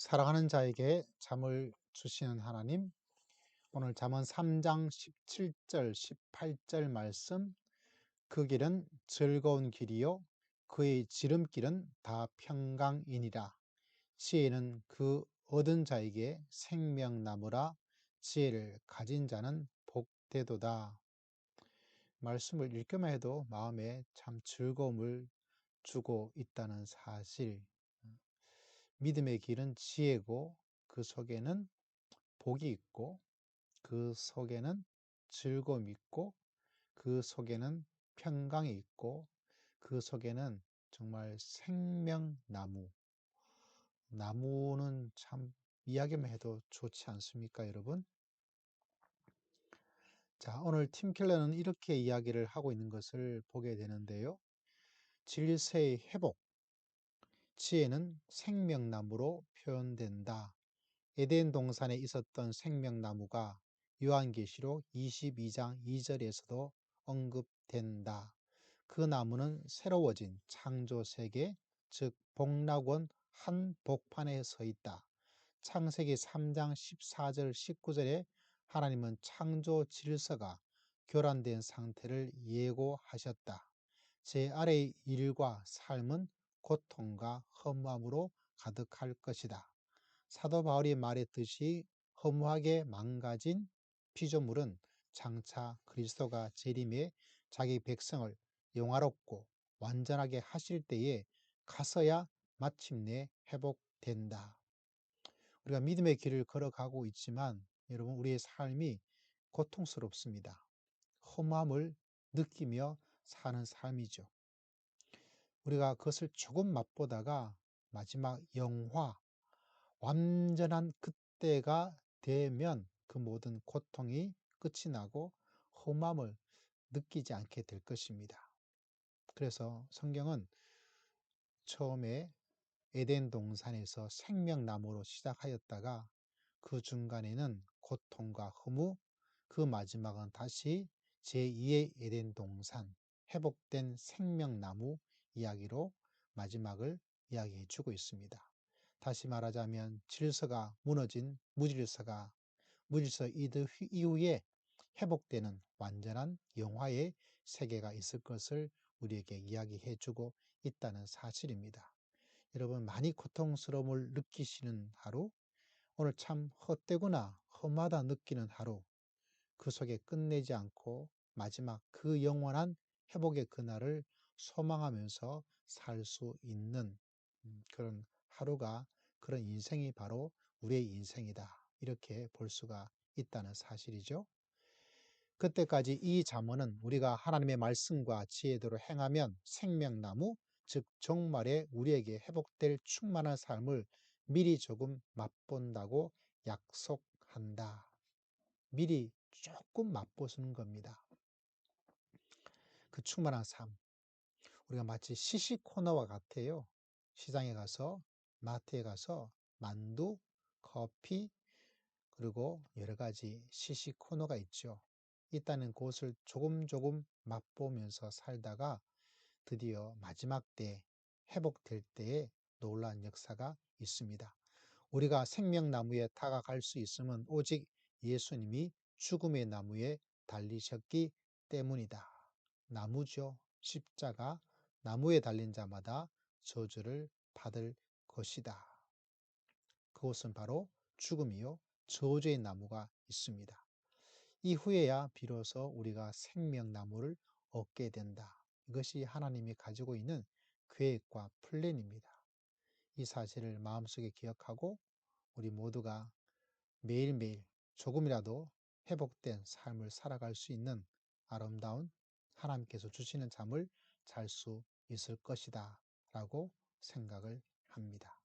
사랑하는 자에게 잠을 주시는 하나님, 오늘 잠언 3장 17절, 18절 말씀, 그 길은 즐거운 길이요, 그의 지름길은 다 평강이니라. 지혜는 그 얻은 자에게 생명나무라, 지혜를 가진 자는 복되도다. 말씀을 읽기만 해도 마음에 참 즐거움을 주고 있다는 사실, 믿음의 길은 지혜고 그 속에는 복이 있고 그 속에는 즐거움이 있고 그 속에는 평강이 있고 그 속에는 정말 생명나무 나무는 참 이야기만 해도 좋지 않습니까 여러분? 자 오늘 팀켈러는 이렇게 이야기를 하고 있는 것을 보게 되는데요 질서의 회복 지혜는 생명나무로 표현된다. 에덴 동산에 있었던 생명나무가 요한계시록 22장 2절에서도 언급된다. 그 나무는 새로워진 창조 세계, 즉 복락원 한 복판에 서 있다. 창세기 3장 14절 19절에 하나님은 창조 질서가 교란된 상태를 예고하셨다. 제 아래의 일과 삶은 고통과 허무함으로 가득할 것이다. 사도 바울이 말했듯이 허무하게 망가진 피조물은 장차 그리스도가 재림해 자기 백성을 영화롭고 완전하게 하실 때에 가서야 마침내 회복된다. 우리가 믿음의 길을 걸어가고 있지만 여러분 우리의 삶이 고통스럽습니다. 허무함을 느끼며 사는 삶이죠. 우리가 그것을 조금 맛보다가 마지막 영화, 완전한 그때가 되면 그 모든 고통이 끝이 나고 험함을 느끼지 않게 될 것입니다. 그래서 성경은 처음에 에덴 동산에서 생명나무로 시작하였다가 그 중간에는 고통과 허무, 그 마지막은 다시 제2의 에덴 동산, 회복된 생명나무 이야기로 마지막을 이야기해 주고 있습니다. 다시 말하자면 질서가 무너진 무질서가 무질서 이후에 회복되는 완전한 영화의 세계가 있을 것을 우리에게 이야기해 주고 있다는 사실입니다. 여러분 많이 고통스러움을 느끼시는 하루 오늘 참 헛되구나 험하다 느끼는 하루 그 속에 끝내지 않고 마지막 그 영원한 회복의 그날을 소망하면서 살 수 있는 음, 그런 하루가 그런 인생이 바로 우리의 인생이다. 이렇게 볼 수가 있다는 사실이죠. 그때까지 이 잠언은 우리가 하나님의 말씀과 지혜대로 행하면 생명나무, 즉 정말에 우리에게 회복될 충만한 삶을 미리 조금 맛본다고 약속한다. 미리 조금 맛보는 겁니다. 그 충만한 삶. 우리가 마치 시식 코너와 같아요. 시장에 가서 마트에 가서 만두, 커피, 그리고 여러 가지 시식 코너가 있죠. 있다는 곳을 조금 조금 맛보면서 살다가 드디어 마지막 때 회복될 때에 놀라운 역사가 있습니다. 우리가 생명나무에 다가갈 수 있으면 오직 예수님이 죽음의 나무에 달리셨기 때문이다. 나무죠. 십자가 나무에 달린 자마다 저주를 받을 것이다. 그곳은 바로 죽음이요 저주의 나무가 있습니다. 이후에야 비로소 우리가 생명나무를 얻게 된다. 이것이 하나님이 가지고 있는 계획과 플랜입니다. 이 사실을 마음속에 기억하고 우리 모두가 매일매일 조금이라도 회복된 삶을 살아갈 수 있는 아름다운 하나님께서 주시는 잠을 잘 수 있을 것이다 라고 생각을 합니다.